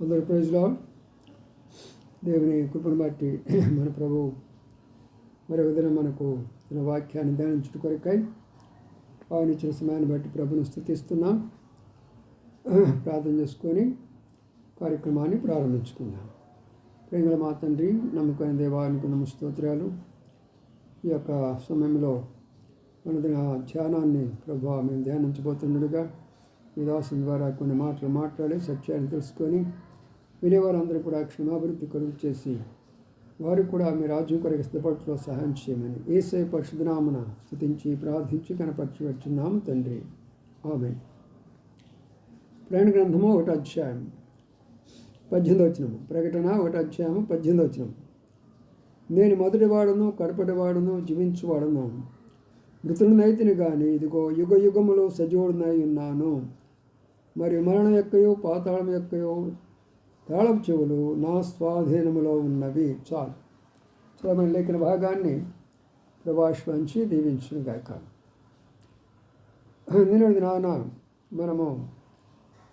అందరి ప్రైజ్లో దేవుని కృపను బట్టి మన ప్రభు మరి ఉదయం మనకు తన వాక్యాన్ని ధ్యానించుట కొరకై ఆయన ఇచ్చిన సమయాన్ని బట్టి ప్రభును స్థుతిస్తున్నాం. ప్రార్థన చేసుకొని కార్యక్రమాన్ని ప్రారంభించుకుందాం. ప్రేమల మా తండ్రి నమ్మకమైన దేవానికి నమ్మ స్తోత్రాలు. ఈ యొక్క సమయంలో మన దిన ధ్యానాన్ని ప్రభు మేము ధ్యానించబోతుండగా ఈ ద్వారా కొన్ని మాటలు మాట్లాడి సత్యాన్ని తెలుసుకొని వినేవారందరూ కూడా క్షమాభివృద్ధి కలుగు చేసి వారు కూడా మీ రాజ్యం కొరకు స్థిరపట్లో సహాయం చేయమని. ఏసై పరిశుధనామన స్థుతించి ప్రార్థించి కనపరిచి వచ్చున్నాము తండ్రి. ఆమె ప్రయాణ గ్రంథము ఒకటి అధ్యాయం పద్దెనిమిది వచ్చినము ప్రకటన ఒకటి అధ్యాయము పద్దెనిమిది వచ్చినము నేను మొదటి వాడును కడపటి వాడును జీవించువాడును. మృతుడినైతిని కానీ ఇదిగో యుగ యుగములో సజీవుడినై ఉన్నాను. మరియు మరణం యొక్కయో పాతాళం యొక్కయో తాళం చెవులు నా స్వాధీనములో ఉన్నవి. చాలు. చదవని లేఖన భాగాన్ని ప్రభాష్వంచి దీవించిన గాయక నిన్నటి నాన్న మనము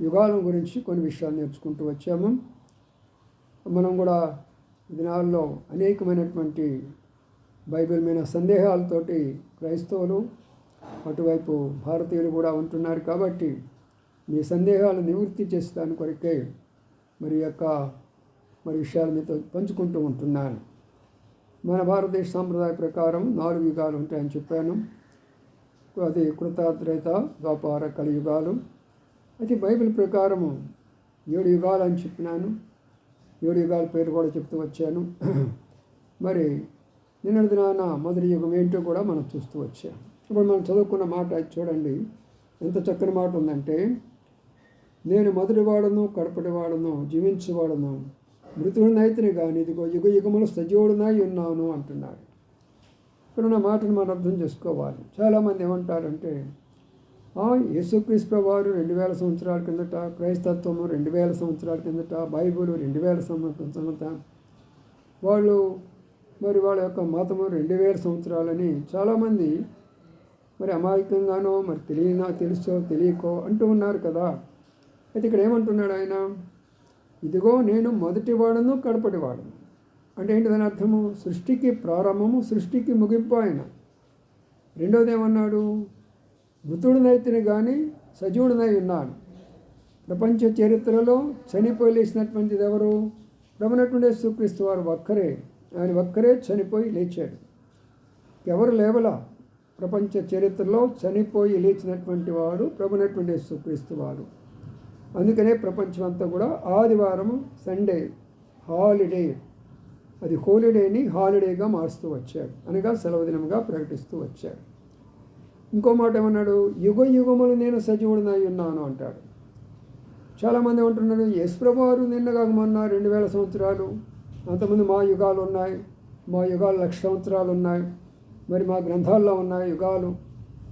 యుగాలం గురించి కొన్ని విషయాలు నేర్చుకుంటూ వచ్చాము. మనం కూడా దినాల్లో అనేకమైనటువంటి బైబిల్ మీద సందేహాలతోటి క్రైస్తవులు అటువైపు భారతీయులు కూడా ఉంటున్నారు కాబట్టి మీ సందేహాలు నివృత్తి చేస్తాను కొరకే మరి యొక్క మరి విషయాలు మీతో పంచుకుంటూ ఉంటున్నాను. మన భారతదేశ సాంప్రదాయ ప్రకారం నాలుగు యుగాలు ఉంటాయని చెప్పాను. అది కృతాత్రేత వ్యాపార కలియుగాలు. అది బైబిల్ ప్రకారము ఏడు యుగాలు అని చెప్పినాను. ఏడు యుగాల పేరు కూడా చెప్తూ వచ్చాను. మరి నిన్నటి దినాన మొదటి యుగం ఏంటో కూడా మనం చూస్తూ వచ్చాము ఇప్పుడు మనం చదువుకున్న మాట చూడండి. ఎంత చక్కని మాట ఉందంటే నేను మొదటి వాడను కడపటి వాడను జీవించేవాడను మృతుడినైతేనే కానీ ఇదిగో యుగ యుగములు సజీవుడినై ఉన్నాను అంటున్నాడు. ఇప్పుడు నా మాటను మనం అర్థం చేసుకోవాలి. చాలామంది ఏమంటారంటే యేసుక్రీస్తు వారు రెండు వేల సంవత్సరాల కిందట క్రైస్తత్వము రెండు వేల సంవత్సరాల కిందట బైబుల్ రెండు వేల సంవత్సరాల వాళ్ళు మరి వాళ్ళ యొక్క మతము రెండు వేల సంవత్సరాలని చాలామంది మరి అమాయకంగానో మరి తెలియనా తెలుసో తెలియకో అంటూ ఉన్నారు కదా. అయితే ఇక్కడ ఏమంటున్నాడు ఆయన? ఇదిగో నేను మొదటివాడను కడపటివాడను అంటే ఏంటి దాని అర్థము? సృష్టికి ప్రారంభము సృష్టికి ముగింపు ఆయన. రెండోది ఏమన్నాడు? మృతుడినైతేనే కానీ సజీవుడినై ఉన్నాడు. ప్రపంచ చరిత్రలో చనిపోయి లేచినటువంటిది ఎవరు? రమణటువంటి యేసుక్రీస్తు వారు ఒక్కరే. ఆయన ఒక్కరే చనిపోయి లేచాడు. ఎవరు లేవలా? ప్రపంచ చరిత్రలో చనిపోయి లేచినటువంటి వాడు ప్రభునటువంటి యేసుక్రీస్తు వారు. అందుకనే ప్రపంచం అంతా కూడా ఆదివారం సండే హాలిడే. అది హోలిడేని హాలిడేగా మారుస్తూ వచ్చాడు అనగా సెలవు దినంగా ప్రకటిస్తూ వచ్చాడు ఇంకో మాట ఏమన్నాడు? యుగ యుగములు నేను సజీవుడినై ఉన్నాను అంటాడు. చాలామంది ఏమంటున్నారు యశ్ప్రభు వారు నిన్న కాకమన్నా రెండు వేల సంవత్సరాలు అంతమంది మా యుగాలు ఉన్నాయి. మా యుగాలు లక్ష సంవత్సరాలు ఉన్నాయి. మరి మా గ్రంథాల్లో ఉన్నాయి యుగాలు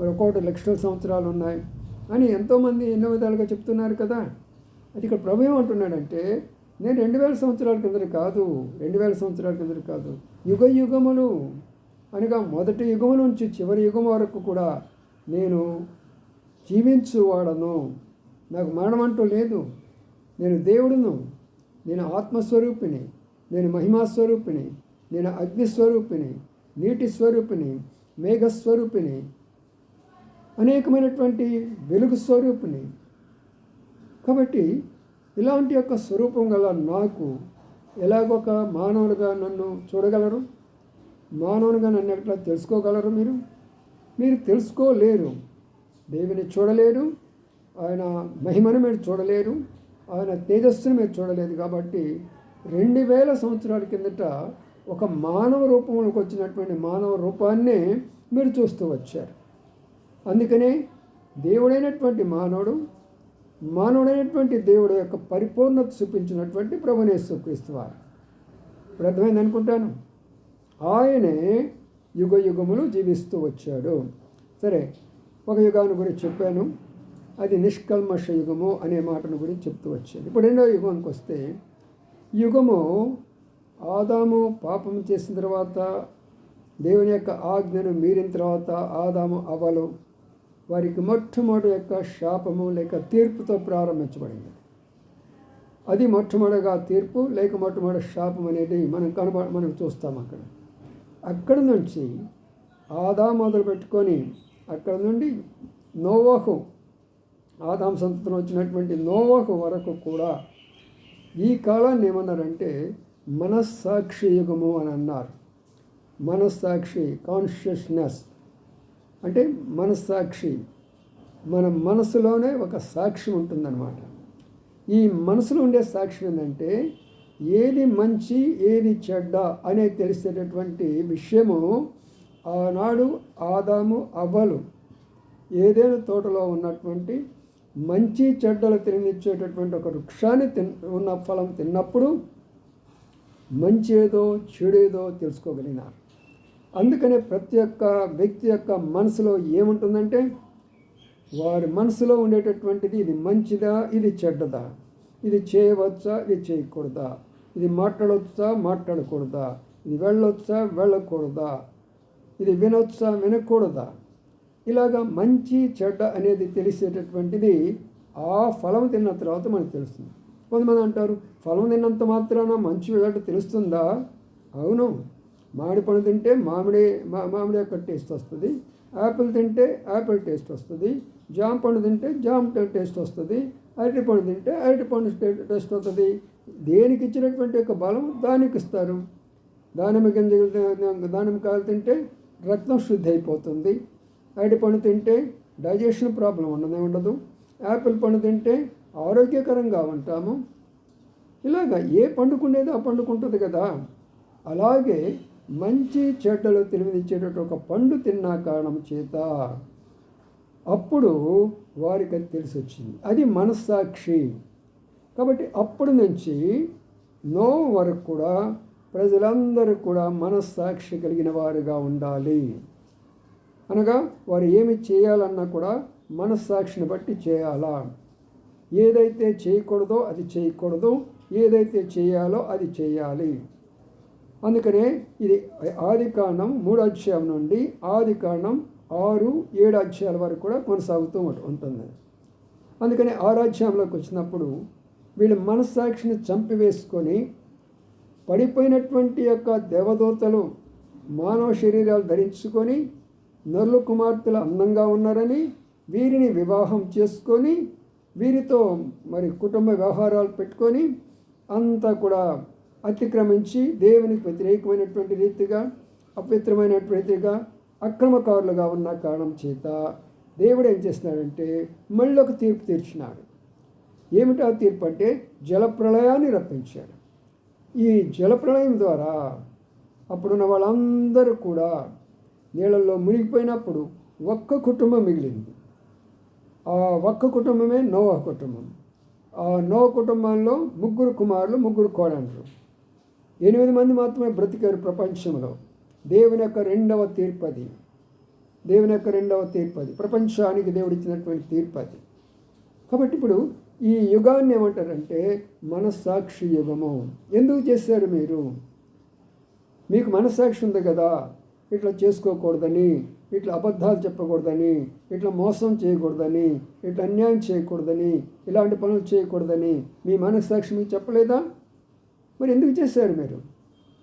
మరి ఒక్కొక్కటి లక్షల సంవత్సరాలు ఉన్నాయి. అని ఎంతోమంది ఎన్నో విధాలుగా చెప్తున్నారు కదా. అది ఇక్కడ ప్రభు ఏమంటున్నాడంటే నేను రెండు వేల సంవత్సరాల కిందట కాదు రెండు వేల సంవత్సరాల కిందట కాదు యుగ యుగములు అనగా మొదటి యుగము నుంచి చివరి యుగం వరకు కూడా నేను జీవించువాడను. నాకు మరణం అంటూ లేదు. నేను దేవుడును. నేను ఆత్మస్వరూపిణి. నేను మహిమాస్వరూపిణి. నేను అగ్నిస్వరూపిణి. నీటి స్వరూపిణి. మేఘస్వరూపిణి. అనేకమైనటువంటి వెలుగు స్వరూపిణి కాబట్టి ఇలాంటి యొక్క స్వరూపం గల నాకు ఎలాగొక మానవునిగా నన్ను చూడగలరు? మానవునిగా నన్ను ఎట్లా తెలుసుకోగలరు మీరు? మీరు తెలుసుకోలేరు. దేవుని చూడలేరు. ఆయన మహిమను మీరు చూడలేరు. ఆయన తేజస్సును మీరు చూడలేదు కాబట్టి రెండు వేల సంవత్సరాల కిందట ఒక మానవ రూపంలోకి వచ్చినటువంటి మానవ రూపాన్నే మీరు చూస్తూ వచ్చారు. అందుకనే దేవుడైనటువంటి మానవుడు మానవుడైనటువంటి దేవుడు యొక్క పరిపూర్ణత చూపించినటువంటి ప్రభునేశ్వక్రీస్తు వారు. ఇప్పుడు అర్థమైంది అనుకుంటాను? ఆయనే యుగ యుగములు జీవిస్తూ వచ్చాడు. సరే ఒక యుగాన్ని గురించి చెప్పాను. అది నిష్కల్మష యుగము అనే మాటను గురించి చెప్తూ వచ్చాను ఇప్పుడు రెండో యుగానికి వస్తే యుగము ఆదాము పాపం చేసిన తర్వాత దేవుని యొక్క ఆజ్ఞను మీరిన తర్వాత ఆదాము అవలు వారికి మొట్టమొదటి యొక్క శాపము లేక తీర్పుతో ప్రారంభించబడింది. అది మొట్టమొదటిగా తీర్పు లేక మొట్టమొదటి శాపం అనేది మనం కనబ మనం చూస్తాం అక్కడ. అక్కడ నుంచి ఆదా మొదలు పెట్టుకొని అక్కడ నుండి నోవాహు ఆదాం సంతతం వచ్చినటువంటి నోవోహు వరకు కూడా ఈ కాలాన్ని ఏమన్నారంటే మనస్సాక్షి యుగము అని అన్నారు. మనస్సాక్షి కాన్షియస్నెస్ అంటే మనస్సాక్షి. మన మనసులోనే ఒక సాక్షి ఉంటుందన్నమాట. ఈ మనసులో ఉండే సాక్షి ఏంటంటే ఏది మంచి ఏది చెడ్డ అనేది తెలిసేటటువంటి విషయము ఆనాడు ఆదాము అవ్వలు ఏదైనా తోటలో ఉన్నటువంటి మంచి చెడ్డలు తినిచ్చేటటువంటి ఒక వృక్షాన్ని తిన్ ఉన్న ఫలం తిన్నప్పుడు మంచి ఏదో చెడు ఏదో తెలుసుకోగలిగినారు. అందుకనే ప్రతి ఒక్క వ్యక్తి యొక్క మనసులో ఏముంటుందంటే వారి మనసులో ఉండేటటువంటిది ఇది మంచిదా ఇది చెడ్డదా? ఇది చేయవచ్చా ఇది చేయకూడదా? ఇది మాట్లాడవచ్చా మాట్లాడకూడదా? ఇది వెళ్ళొచ్చా వెళ్ళకూడదా? ఇది వినొచ్చా వినకూడదా? ఇలాగా మంచి చెడ్డ అనేది తెలిసేటటువంటిది ఆ ఫలం తిన్న తర్వాత మనకు తెలుస్తుంది. కొంతమంది అంటారు ఫలం తిన్నంత మాత్రాన మంచి వెళ్ళట తెలుస్తుందా? అవును. మామిడి పండు తింటే మామిడి మా మామిడి యొక్క టేస్ట్ వస్తుంది. యాపిల్ తింటే యాపిల్ టేస్ట్ వస్తుంది. జామ పండు తింటే జామ టేస్ట్ వస్తుంది. అరటి పండు తింటే అరటి పండు టేస్ట్ వస్తుంది. దేనికి ఇచ్చినటువంటి యొక్క బలం దానికి ఇస్తారు. దానిమ్మ గింజ దానిమ్మకాయలు తింటే రక్తం శుద్ధి అయిపోతుంది. అరటి పండు తింటే డైజెషన్ ప్రాబ్లం ఉండనే ఉండదు. యాపిల్ పండు తింటే ఆరోగ్యకరంగా ఉంటాము. ఇలాగ ఏ పండుకునేది ఆ పండుకుంటుంది కదా. అలాగే మంచి చెడ్డలు తెలివినిచ్చేటట్టు ఒక పండు తిన్నా కారణం చేత అప్పుడు వారికి అది తెలిసి వచ్చింది అది మనస్సాక్షి. కాబట్టి అప్పటి నుంచి నో వరకు కూడా ప్రజలందరూ కూడా మనస్సాక్షి కలిగిన వారుగా ఉండాలి. అనగా వారు ఏమి చేయాలన్నా కూడా మనస్సాక్షిని బట్టి చేయాలా. ఏదైతే చేయకూడదో అది చేయకూడదు. ఏదైతే చేయాలో అది చేయాలి. అందుకనే ఇది ఆది కాండం మూడు అధ్యాయం నుండి ఆది కాండం ఆరు ఏడు అధ్యాయాల వరకు కూడా కొనసాగుతూ ఉంటుంది. అందుకని ఆరు అధ్యాయంలోకి వచ్చినప్పుడు వీళ్ళ మనస్సాక్షిని చంపివేసుకొని పడిపోయినటువంటి యొక్క దేవదూతలు మానవ శరీరాలు ధరించుకొని నర్లు కుమార్తెలు అందంగా ఉన్నారని వీరిని వివాహం చేసుకొని వీరితో మరి కుటుంబ వ్యవహారాలు పెట్టుకొని అంతా కూడా అతిక్రమించి దేవునికి వ్యతిరేకమైనటువంటి రీతిగా అపవిత్రమైనటువంటి రీతిగా అక్రమకారులుగా ఉన్న కారణం చేత దేవుడు ఏం చేస్తున్నాడంటే మళ్ళీ ఒక తీర్పు తీర్చినాడు. ఏమిటో తీర్పు అంటే జలప్రళయాన్ని రప్పించాడు. ఈ జలప్రళయం ద్వారా అప్పుడున్న వాళ్ళందరూ కూడా నీళ్ళల్లో మునిగిపోయినప్పుడు ఒక్క కుటుంబం మిగిలింది. ఆ ఒక్క కుటుంబమే నోవా కుటుంబం. ఆ నోవ కుటుంబంలో ముగ్గురు కుమారులు ముగ్గురు కోడళ్ళు. ఎనిమిది మంది మాత్రమే బ్రతికారు ప్రపంచంలో. దేవుని యొక్క రెండవ తీర్పది. దేవుని యొక్క రెండవ తీర్పది. ప్రపంచానికి దేవుడు ఇచ్చినటువంటి తీర్పది. కాబట్టి ఇప్పుడు ఈ యుగాన్ని ఏమంటారంటే మనస్సాక్షి యుగము. ఎందుకు చేశారు మీరు? మీకు మనస్సాక్షి ఉంది కదా. ఇట్లా చేసుకోకూడదని ఇట్లా అబద్ధాలు చెప్పకూడదని ఇట్లా మోసం చేయకూడదని ఇట్లా అన్యాయం చేయకూడదని ఇలాంటి పనులు చేయకూడదని మీ మనస్సాక్షి మీకు చెప్పలేదా? మరి ఎందుకు చేశారు మీరు?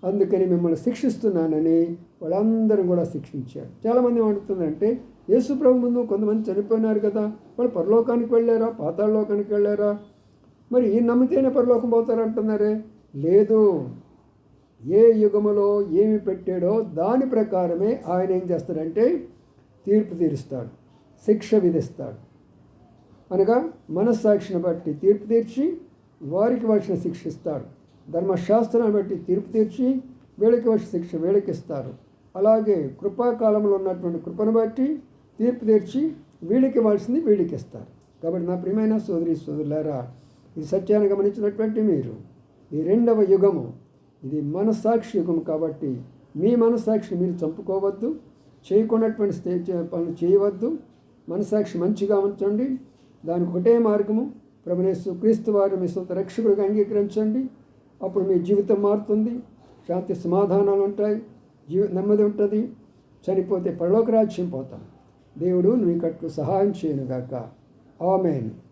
అందుకని మిమ్మల్ని శిక్షిస్తున్నానని వాళ్ళందరూ కూడా శిక్షించారు. చాలామంది ఏమంటుందంటే యేసు ప్రభు ముందు కొంతమంది చనిపోయినారు కదా వాళ్ళు పరలోకానికి వెళ్ళారా పాతాళలోకానికి వెళ్ళారా? మరి ఈ నమ్మితేనే పరలోకం పోతారంటున్నారే లేదు. ఏ యుగములో ఏమి పెట్టాడో దాని ప్రకారమే ఆయన ఏం చేస్తాడంటే తీర్పు తీరుస్తాడు శిక్ష విధిస్తాడు. అనగా మనస్సాక్షిని బట్టి తీర్పు తీర్చి వారికి వలసిన శిక్షిస్తాడు. ధర్మశాస్త్రాన్ని బట్టి తీర్పు తీర్చి వీళ్ళకి వచ్చిన శిక్ష వీళ్ళకి అలాగే కృపాకాలంలో ఉన్నటువంటి కృపను బట్టి తీర్పు తీర్చి వీళ్ళకి ఇవ్వాల్సింది వీళ్ళకి ఇస్తారు కాబట్టి నా ప్రియమైన సోదరి సోదరులారా ఈ సత్యాన్ని గమనించినటువంటి మీరు ఈ రెండవ యుగము ఇది మనస్సాక్షి యుగం కాబట్టి మీ మనస్సాక్షి మీరు చంపుకోవద్దు చేయకున్నటువంటి స్టే పనులు చేయవద్దు మనస్సాక్షి మంచిగా ఉంచండి దానికి ఒకటే మార్గము ప్రభునేసు క్రీస్తు వారు మీ సొంత రక్షకుడిగా అంగీకరించండి అప్పుడు మీ జీవితం మారుతుంది శాంతి సమాధానాలు ఉంటాయి జీవ నెమ్మది ఉంటుంది చనిపోతే పరలోక రాజ్యం పోతాం. దేవుడు నీకట్లు సహాయం చేయనుగాక. ఆమెను.